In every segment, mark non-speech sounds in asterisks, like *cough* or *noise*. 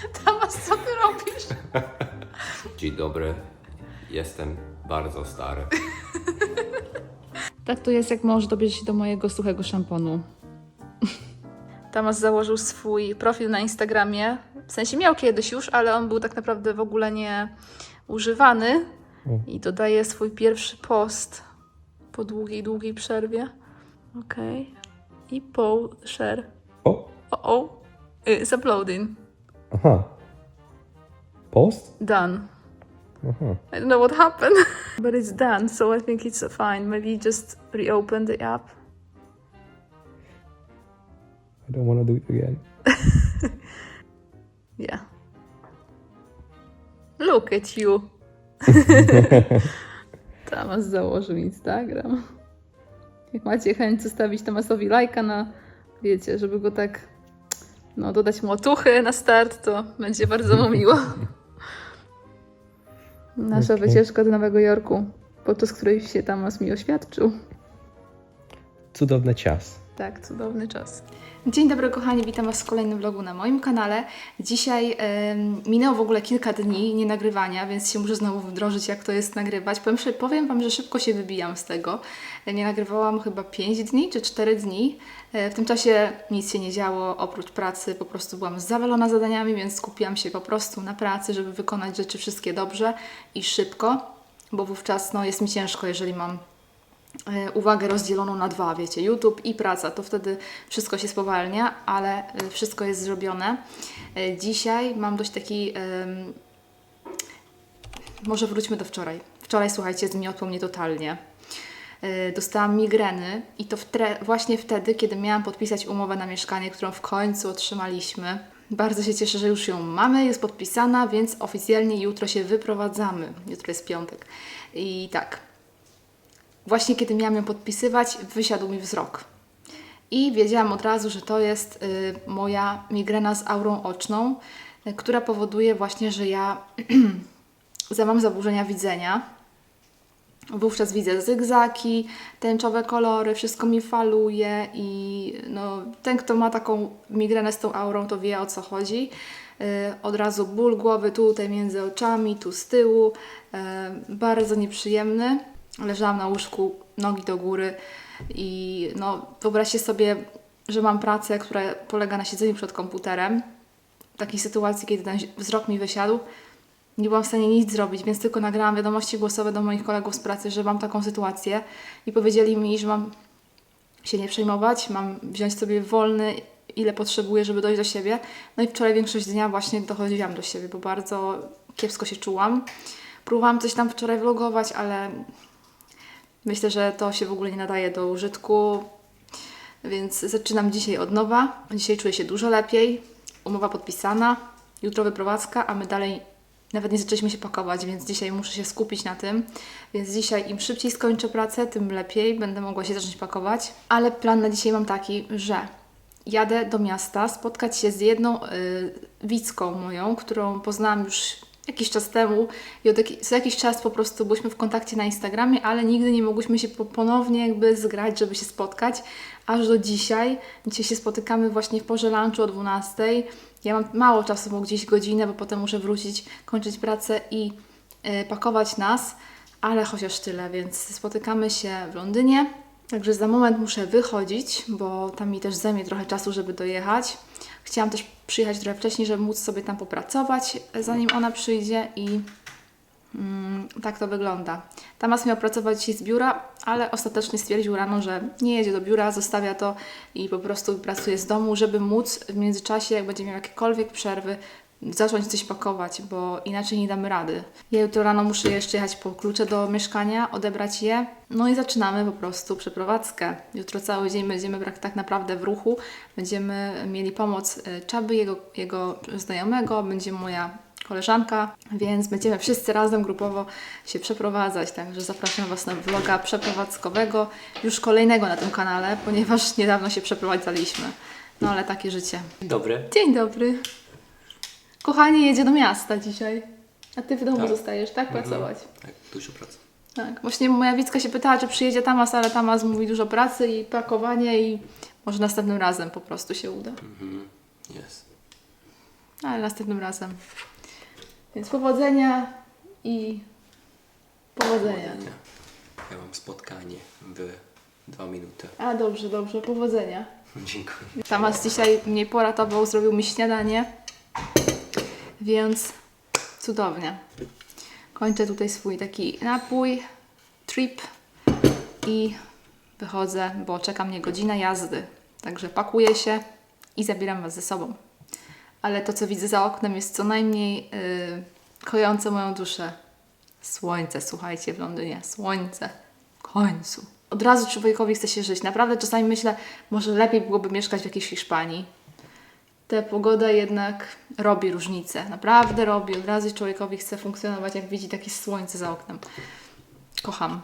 *laughs* Tamas, co ty robisz? Dzień dobry. Jestem bardzo stary. *laughs* Tak to jest, jak mąż dobierze się do mojego suchego szamponu. *laughs* Tamas założył swój profil na Instagramie. W sensie miał kiedyś już, ale on był tak naprawdę w ogóle nie używany. I dodaje swój pierwszy post po długiej, długiej przerwie. Okej. I Paul share. O, O, o. It's uploading. Aha. Post? Done. Aha. I don't know what happened, *laughs* but it's done, so I think it's fine. Maybe just reopen the app. I don't want to do it again. *laughs* Yeah. Look at you. *laughs* Tamas założył Instagram. Jak macie chęć zostawić Tamasowi lajka na, wiecie, żeby go tak, no, dodać mu otuchy na start, to będzie bardzo mu miło. *laughs* Nasza Okej. wycieczka do Nowego Jorku, podczas której się Tamas mi oświadczył. Cudowny czas. Tak, cudowny czas. Dzień dobry kochani, witam Was w kolejnym vlogu na moim kanale. Dzisiaj minęło w ogóle kilka dni nie nagrywania, więc się muszę znowu wdrożyć, jak to jest nagrywać. Powiem, powiem Wam, że szybko się wybijam z tego. E, Nie nagrywałam chyba 5 dni czy 4 dni. E, W tym czasie nic się nie działo, oprócz pracy po prostu byłam zawalona zadaniami, więc skupiłam się po prostu na pracy, żeby wykonać rzeczy wszystkie dobrze i szybko, bo wówczas no, jest mi ciężko, jeżeli mam uwagę rozdzieloną na dwa, wiecie, YouTube i praca, to wtedy wszystko się spowalnia, ale e, wszystko jest zrobione. E, Dzisiaj mam dość taki, może wróćmy do wczoraj. Wczoraj, słuchajcie, zmiotło mnie totalnie. E, Dostałam migreny i to właśnie wtedy, kiedy miałam podpisać umowę na mieszkanie, którą w końcu otrzymaliśmy. Bardzo się cieszę, że już ją mamy, jest podpisana, więc oficjalnie jutro się wyprowadzamy. Jutro jest piątek. I tak, właśnie kiedy miałam ją podpisywać, wysiadł mi wzrok. I wiedziałam od razu, że to jest y, moja migrena z aurą oczną, y, która powoduje właśnie, że ja *clears throat* mam zaburzenia widzenia. Wówczas widzę zygzaki, tęczowe kolory, wszystko mi faluje i no, ten, kto ma taką migrenę z tą aurą, to wie o co chodzi. Yy, Od razu ból głowy tutaj między oczami, tu z tyłu, yy, bardzo nieprzyjemny. Leżałam na łóżku, nogi do góry i no, wyobraźcie sobie, że mam pracę, która polega na siedzeniu przed komputerem. W takiej sytuacji, kiedy ten wzrok mi wysiadł, nie byłam w stanie nic zrobić, więc tylko nagrałam wiadomości głosowe do moich kolegów z pracy, że mam taką sytuację i powiedzieli mi, że mam się nie przejmować, mam wziąć sobie wolny, ile potrzebuję, żeby dojść do siebie. No i wczoraj większość dnia właśnie dochodziłam do siebie, bo bardzo kiepsko się czułam. Próbowałam coś tam wczoraj vlogować, ale myślę, że to się w ogóle nie nadaje do użytku, więc zaczynam dzisiaj od nowa. Dzisiaj czuję się dużo lepiej. Umowa podpisana, jutro wyprowadzka, a my dalej nawet nie zaczęliśmy się pakować, więc dzisiaj muszę się skupić na tym. Więc dzisiaj im szybciej skończę pracę, tym lepiej będę mogła się zacząć pakować. Ale plan na dzisiaj mam taki, że jadę do miasta spotkać się z jedną y, widzką moją, którą poznałam już jakiś czas temu i od jaki, co jakiś czas po prostu byliśmy w kontakcie na Instagramie, ale nigdy nie mogłyśmy się po, ponownie jakby zgrać, żeby się spotkać, aż do dzisiaj. Dzisiaj się spotykamy właśnie w porze lunchu o 12. Ja mam mało czasu, bo gdzieś godzinę, bo potem muszę wrócić, kończyć pracę i y, pakować nas, ale chociaż tyle, więc spotykamy się w Londynie. Także za moment muszę wychodzić, bo tam mi też zajmie trochę czasu, żeby dojechać. Chciałam też przyjechać trochę wcześniej, żeby móc sobie tam popracować, zanim ona przyjdzie i mm, tak to wygląda. Tamas miał pracować z biura, ale ostatecznie stwierdził rano, że nie jedzie do biura, zostawia to i po prostu pracuje z domu, żeby móc w międzyczasie, jak będzie miał jakiekolwiek przerwy, zacząć coś pakować, bo inaczej nie damy rady. Ja jutro rano muszę jeszcze jechać po klucze do mieszkania, odebrać je, no i zaczynamy po prostu przeprowadzkę. Jutro cały dzień będziemy tak naprawdę w ruchu, będziemy mieli pomoc e, Czaby, jego, jego znajomego, będzie moja koleżanka, więc będziemy wszyscy razem grupowo się przeprowadzać, także zapraszam Was na vloga przeprowadzkowego, już kolejnego na tym kanale, ponieważ *laughs* niedawno się przeprowadzaliśmy. No ale takie życie. Dzień dobry. Dzień dobry. Kochanie jedzie do miasta dzisiaj. A ty w domu Tak. zostajesz, tak? Mhm. Pracować. Tak, dużo pracy. Tak. Właśnie moja Wicka się pytała, czy przyjedzie Tamas, ale Tamas mówi dużo pracy i pakowanie i może następnym razem po prostu się uda. Mhm. Jest. ale następnym razem. Więc powodzenia i powodzenia. Ja mam spotkanie w dwa minuty. A dobrze, dobrze, powodzenia. *laughs* Dziękuję. Tamas dzisiaj mnie poratował, zrobił mi śniadanie, więc cudownie. Kończę tutaj swój taki napój, trip i wychodzę, bo czeka mnie godzina jazdy. Także pakuję się i zabieram Was ze sobą. Ale to, co widzę za oknem, jest co najmniej yy, kojące moją duszę. Słońce, słuchajcie, w Londynie. Słońce. W końcu. Od razu człowiekowi chce się żyć. Naprawdę czasami myślę, może lepiej byłoby mieszkać w jakiejś Hiszpanii. Ta pogoda jednak robi różnicę. Naprawdę robi. Od razu człowiekowi chce funkcjonować, jak widzi takie słońce za oknem. Kocham.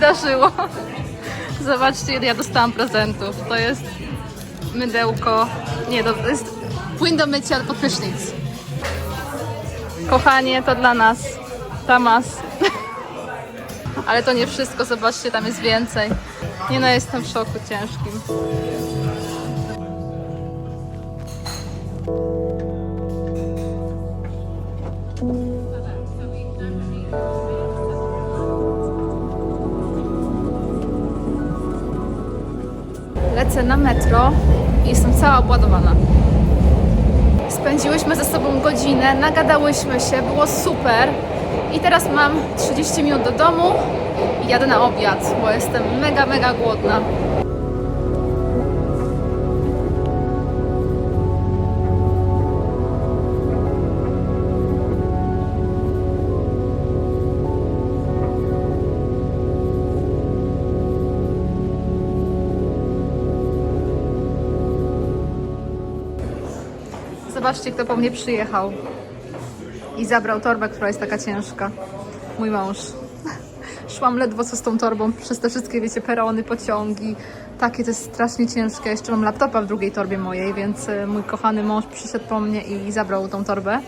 Wydarzyło? Zobaczcie, ile ja dostałam prezentów. To jest mydełko. Nie, to jest płyn do mycia pod prysznic. Kochanie, to dla nas. Tamas. *laughs* Ale to nie wszystko, zobaczcie, tam jest więcej. Nie no, jestem w szoku ciężkim. Lecę na metro i jestem cała obładowana. Spędziłyśmy ze sobą godzinę, nagadałyśmy się, było super. I teraz mam 30 minut do domu i jadę na obiad, bo jestem mega, mega głodna. Zobaczcie, kto po mnie przyjechał i zabrał torbę, która jest taka ciężka. Mój mąż. *laughs* Szłam ledwo co z tą torbą przez te wszystkie, wiecie, perony, pociągi. Takie to jest strasznie ciężkie. Jeszcze mam laptopa w drugiej torbie mojej, więc y, mój kochany mąż przyszedł po mnie i zabrał tą torbę,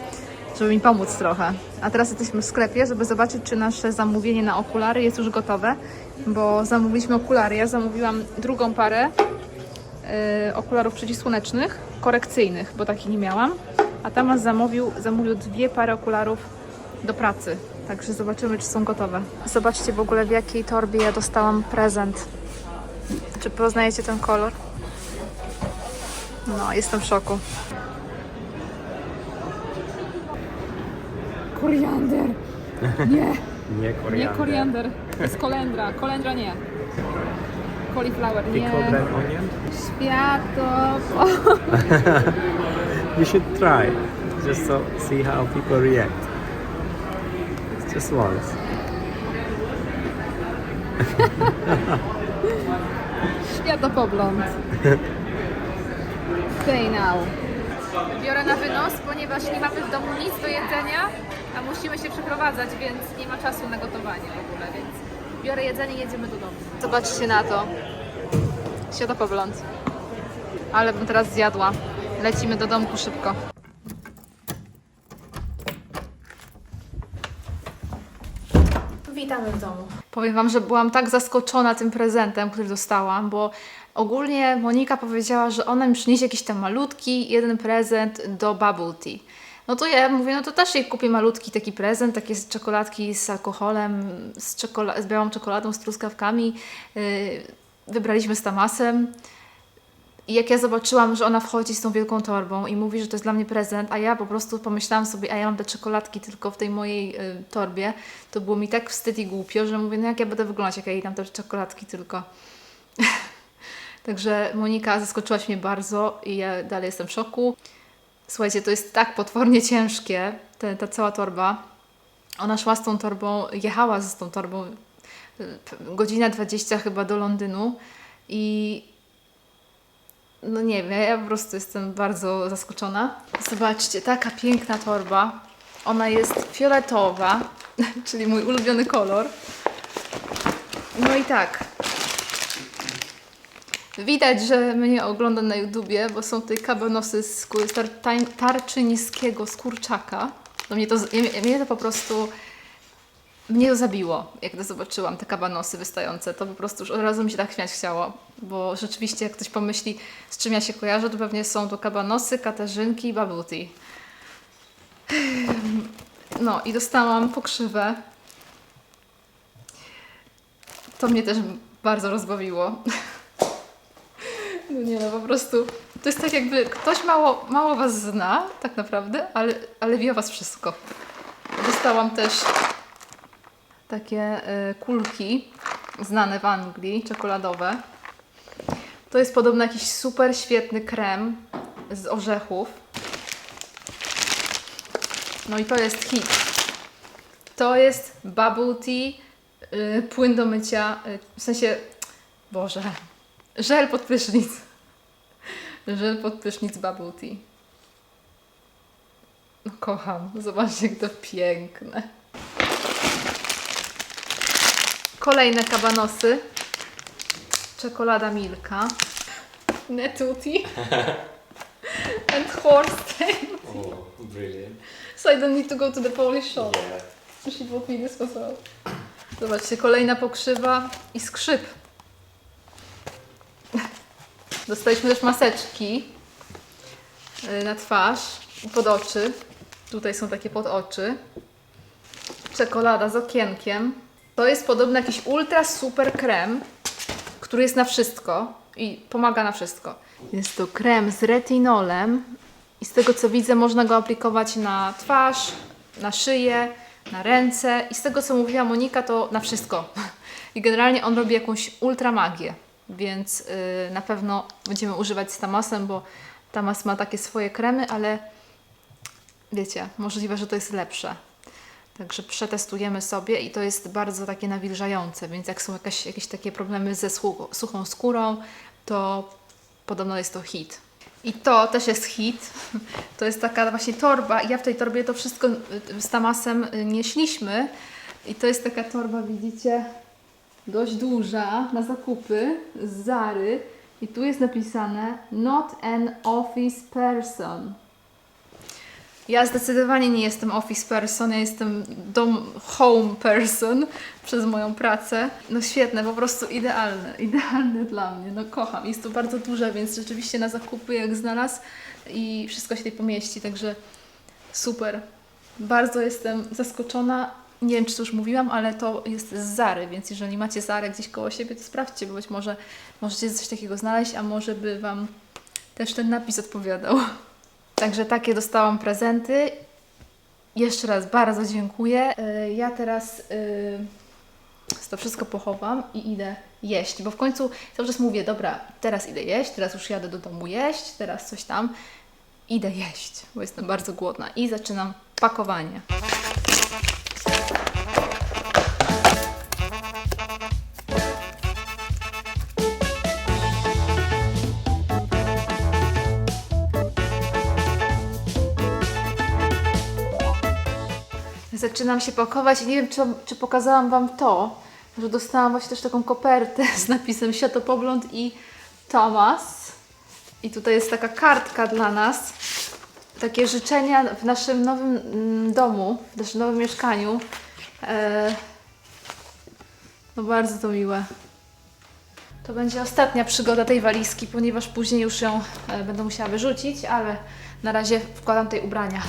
żeby mi pomóc trochę. A teraz jesteśmy w sklepie, żeby zobaczyć, czy nasze zamówienie na okulary jest już gotowe, bo zamówiliśmy okulary. Ja zamówiłam drugą parę y, okularów przeciwsłonecznych, korekcyjnych, bo takich nie miałam. A Tamas zamówił, zamówił dwie pary okularów do pracy. Także zobaczymy, czy są gotowe. Zobaczcie w ogóle, w jakiej torbie ja dostałam prezent. Czy poznajecie ten kolor? No, jestem w szoku. Koriander! Nie, Nie *laughs* nie koriander. To jest kolendra. Kolendra nie. Cauliflower, nie. onion? Światło. *laughs* You should try, just so see how people react. Just once. *laughs* Światopogląd. *laughs* Stay now. Biorę na wynos, ponieważ nie mamy w domu nic do jedzenia, a musimy się przeprowadzać, więc nie ma czasu na gotowanie w ogóle, więc biorę jedzenie i jedziemy do domu. Zobaczcie na to. Światopogląd. Ale bym teraz zjadła. Lecimy do domku szybko. Witamy w domu. Powiem Wam, że byłam tak zaskoczona tym prezentem, który dostałam, bo ogólnie Monika powiedziała, że ona mi przyniesie jakiś tam malutki jeden prezent do Bubble Tea. No to ja mówię, no to też jej kupię malutki taki prezent, takie czekoladki z alkoholem, z, czekola- z białą czekoladą, z truskawkami. Yy, wybraliśmy z Tamasem. I jak ja zobaczyłam, że ona wchodzi z tą wielką torbą i mówi, że to jest dla mnie prezent, a ja po prostu pomyślałam sobie, a ja mam te czekoladki tylko w tej mojej y, torbie, to było mi tak wstyd i głupio, że mówię, no jak ja będę wyglądać, jak ja jej dam te czekoladki tylko. *laughs* Także Monika zaskoczyłaś mnie bardzo i ja dalej jestem w szoku. Słuchajcie, to jest tak potwornie ciężkie, te, ta cała torba. Ona szła z tą torbą, jechała z tą torbą y, godzinę 20 chyba do Londynu i no nie wiem, ja po prostu jestem bardzo zaskoczona. Zobaczcie, taka piękna torba. Ona jest fioletowa, *laughs* czyli mój ulubiony kolor. No i tak. Widać, że mnie ogląda na YouTubie, bo są tutaj kabanosy z z tar, tań- tarczyńskiego skurczaka. No mnie to, z- mnie to po prostu mnie to zabiło, jak to zobaczyłam, te kabanosy wystające. To po prostu już od razu mi się tak śmiać chciało, bo rzeczywiście jak ktoś pomyśli, z czym ja się kojarzę, to pewnie są to kabanosy, katarzynki i bubble tea. No i dostałam pokrzywę. To mnie też bardzo rozbawiło. No nie no, po prostu to jest tak jakby ktoś mało, mało Was zna, tak naprawdę, ale, ale wie o Was wszystko. Dostałam też takie y, kulki znane w Anglii, czekoladowe. To jest podobno jakiś super świetny krem z orzechów. No i to jest hit. To jest bubble tea, y, płyn do mycia, y, w sensie, Boże, żel pod prysznic. Żel pod prysznic bubble tea. No kocham, zobaczcie jak to piękne. Kolejne kabanosy. Czekolada Milka. Netuti. *laughs* And horse tail. Oh, brilliant. So I don't need to go to the Polish shop. Yeah. She bought me this as well. Zobaczcie, kolejna pokrzywa i skrzyp. Dostaliśmy też maseczki y, na twarz pod oczy. Tutaj są takie pod oczy. Czekolada z okienkiem. To jest podobno jakiś ultra super krem, który jest na wszystko i pomaga na wszystko. Jest to krem z retinolem i z tego co widzę można go aplikować na twarz, na szyję, na ręce i z tego co mówiła Monika to na wszystko. *laughs* I generalnie on robi jakąś ultra magię, więc yy, na pewno będziemy używać z Tamasem, bo Tamas ma takie swoje kremy, ale wiecie, możliwe, że to jest lepsze. Także przetestujemy sobie i to jest bardzo takie nawilżające, więc jak są jakaś, jakieś takie problemy ze suchą skórą, to podobno jest to hit. I to też jest hit. *laughs* To jest taka właśnie torba. Ja w tej torbie to wszystko y, z Tamasem y, nieśliśmy. I to jest taka torba, widzicie, dość duża na zakupy z Zary. I tu jest napisane Not an office person. Ja zdecydowanie nie jestem office person, ja jestem dom home person przez moją pracę. No świetne, po prostu idealne, *laughs* idealne dla mnie, no kocham. Jest to bardzo duże, więc rzeczywiście na zakupy jak znalazł i wszystko się tutaj pomieści, także super. Bardzo jestem zaskoczona. Nie wiem, czy to już mówiłam, ale to jest z Zary, więc jeżeli macie Zarę gdzieś koło siebie, to sprawdźcie, bo być może możecie coś takiego znaleźć, a może by Wam też ten napis odpowiadał. Także takie dostałam prezenty. Jeszcze raz bardzo dziękuję. Y, Ja teraz y, to wszystko pochowam i idę jeść, bo w końcu cały czas mówię, dobra, teraz idę jeść, teraz już jadę do domu jeść, teraz coś tam. Idę jeść, bo jestem bardzo głodna i zaczynam pakowanie. Zaczynam się pakować i nie wiem, czy, czy pokazałam Wam to, że dostałam właśnie też taką kopertę *laughs* z napisem Światopogląd i Tomas. I tutaj jest taka kartka dla nas. Takie życzenia w naszym nowym mm, domu, w naszym nowym mieszkaniu. E, no bardzo to miłe. To będzie ostatnia przygoda tej walizki, ponieważ później już ją e, będę musiała wyrzucić, ale na razie wkładam tutaj ubrania.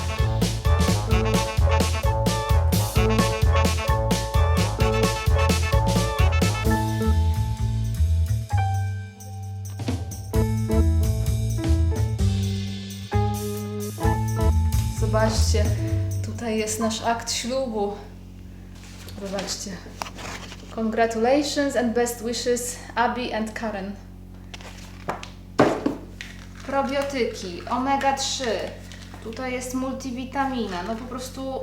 Zobaczcie, tutaj jest nasz akt ślubu. Zobaczcie. Congratulations and best wishes, Abby and Karen. Probiotyki, omega 3. Tutaj jest multivitamina. No po prostu.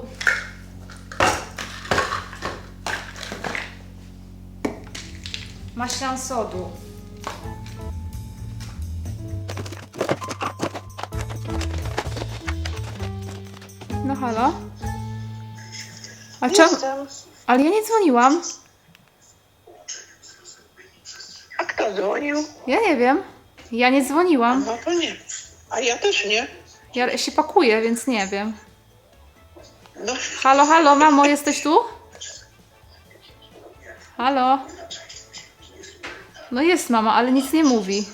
Maślan sodu. Halo? A czemu? Jestem. Ale ja nie dzwoniłam. A kto dzwonił? Ja nie wiem. Ja nie dzwoniłam. No to nie. A ja też nie. Ja się pakuję, więc nie wiem. No, Halo, halo, mamo, jesteś tu? Halo? No jest mama, ale nic nie mówi.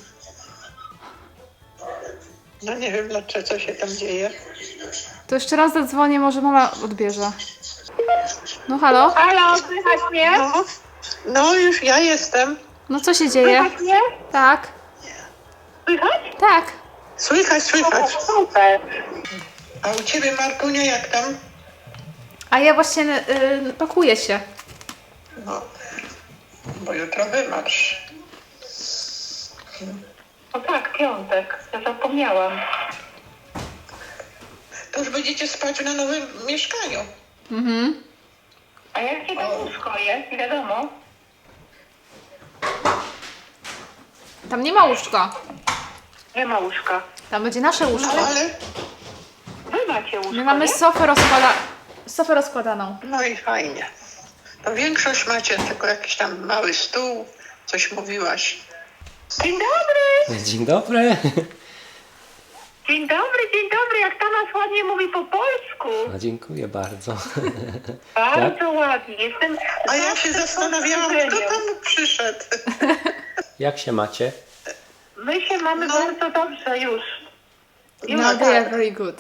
No nie wiem dlaczego, co się tam dzieje. To jeszcze raz zadzwonię, może mama odbierze. No halo? Halo, słychać mnie? No, no już ja jestem. No co się dzieje? Słychać mnie? Tak, Słychać? tak. Słychać, O, słychać. super. A u ciebie Markunia jak tam? A ja właśnie y, pakuję się. No, bo jutro wymarsz. No tak, piątek. Ja zapomniałam. To już będziecie spać na nowym mieszkaniu. Mhm. A jak się tam łóżko jest? Wiadomo. Tam nie ma łóżka. Nie ma łóżka. Tam będzie nasze No łóżko. ale, Wy macie łóżko, My mamy nie? sofę, rozkłada... sofę rozkładaną. no i fajnie. To większość macie tylko jakiś tam mały stół, coś mówiłaś. Dzień dobry! Dzień dobry. Dzień dobry, dzień dobry. Jak Tamas ładnie mówi po polsku. No, dziękuję bardzo. Bardzo ładnie. Jestem A ja się zastanawiałam, kto tam przyszedł. *laughs* Jak się macie? My się mamy No. bardzo dobrze już. Już No, tak. they are very good.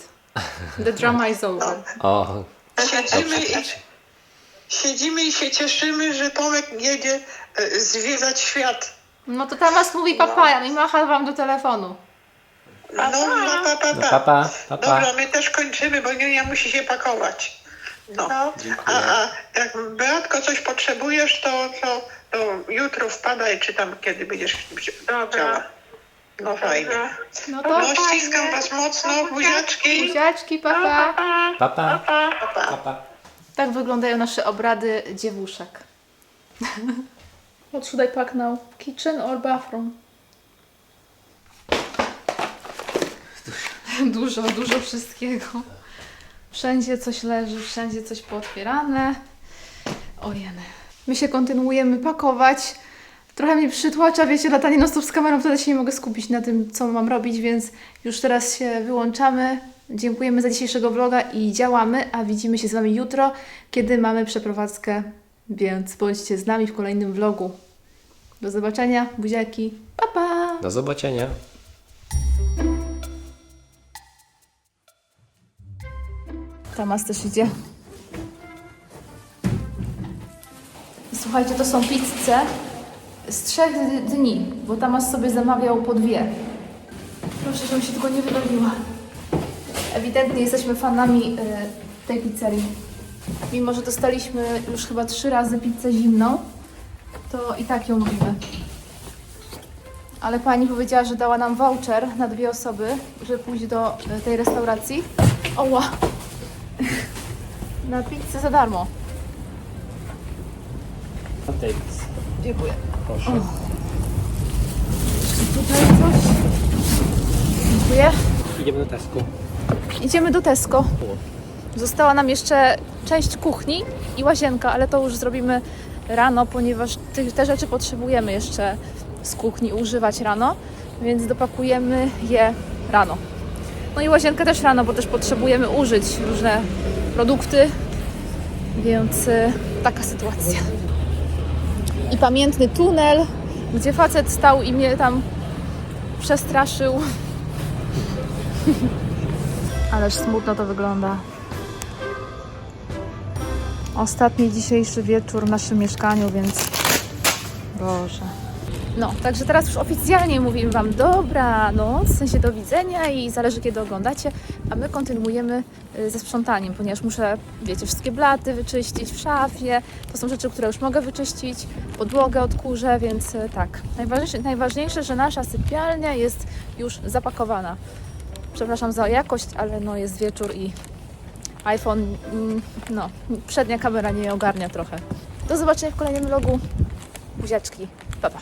The drama is over. O, Siedzimy i, siedzimy i się cieszymy, że Tomek jedzie e, zwiedzać świat. No to Tamas mówi papaja i macha wam do telefonu. No, no, pa, pa, No, pa. papa, papa. Dobra, my też kończymy, bo Niunia musi się pakować. No. No. Dziękuję. A, a jak Beatko coś potrzebujesz, to, to, to jutro wpadaj, czy tam kiedy będziesz Dobra. chciała. No fajnie. No No to ściskam was mocno, buziaczki. buziaczki, Pa, papa. pa, Papa. pa, pa. Pa, pa. Papa. Tak wyglądają nasze obrady dziewuszek. *laughs* What should I pack now? Kitchen or bathroom? *laughs* Dużo, dużo wszystkiego. Wszędzie coś leży, wszędzie coś pootwierane. Ojeny. My się kontynuujemy pakować. Trochę mnie przytłacza, wiecie, latanie non stop z kamerą, wtedy się nie mogę skupić na tym, co mam robić, więc już teraz się wyłączamy. Dziękujemy za dzisiejszego vloga i działamy, a widzimy się z Wami jutro, kiedy mamy przeprowadzkę, więc bądźcie z nami w kolejnym vlogu. Do zobaczenia, buziaki, pa pa! Do zobaczenia. Tamas też idzie. Słuchajcie, to są pizze z trzech dni, bo Tamas sobie zamawiał po dwie. Proszę, żebym się tylko nie wywaliła. Ewidentnie jesteśmy fanami y, tej pizzerii. Mimo, że dostaliśmy już chyba trzy razy pizzę zimną, to i tak ją lubimy. Ale pani powiedziała, że dała nam voucher na dwie osoby, żeby pójść do y, tej restauracji. Oła! *laughs* Na pizzę za darmo. Dziękuję. Proszę. Tutaj coś. Dziękuję. Idziemy do Tesco. Idziemy do Tesco. Została nam jeszcze część kuchni i łazienka, ale to już zrobimy rano, ponieważ te rzeczy potrzebujemy jeszcze z kuchni używać rano, więc dopakujemy je rano. No i łazienkę też rano, bo też potrzebujemy użyć różne produkty, więc y, taka sytuacja. I pamiętny tunel, gdzie facet stał i mnie tam przestraszył. *laughs* Ależ smutno to wygląda. Ostatni dzisiejszy wieczór w naszym mieszkaniu, więc Boże. No, także teraz już oficjalnie mówimy Wam dobranoc, w sensie do widzenia i zależy kiedy oglądacie, a my kontynuujemy y, ze sprzątaniem, ponieważ muszę, wiecie, wszystkie blaty wyczyścić w szafie, to są rzeczy, które już mogę wyczyścić, podłogę odkurzę, więc y, tak. Najważniejsze, najważniejsze, że nasza sypialnia jest już zapakowana. Przepraszam za jakość, ale no jest wieczór i iPhone, mm, no, przednia kamera nie ogarnia trochę. Do zobaczenia w kolejnym vlogu. Buziaczki. Pa, pa.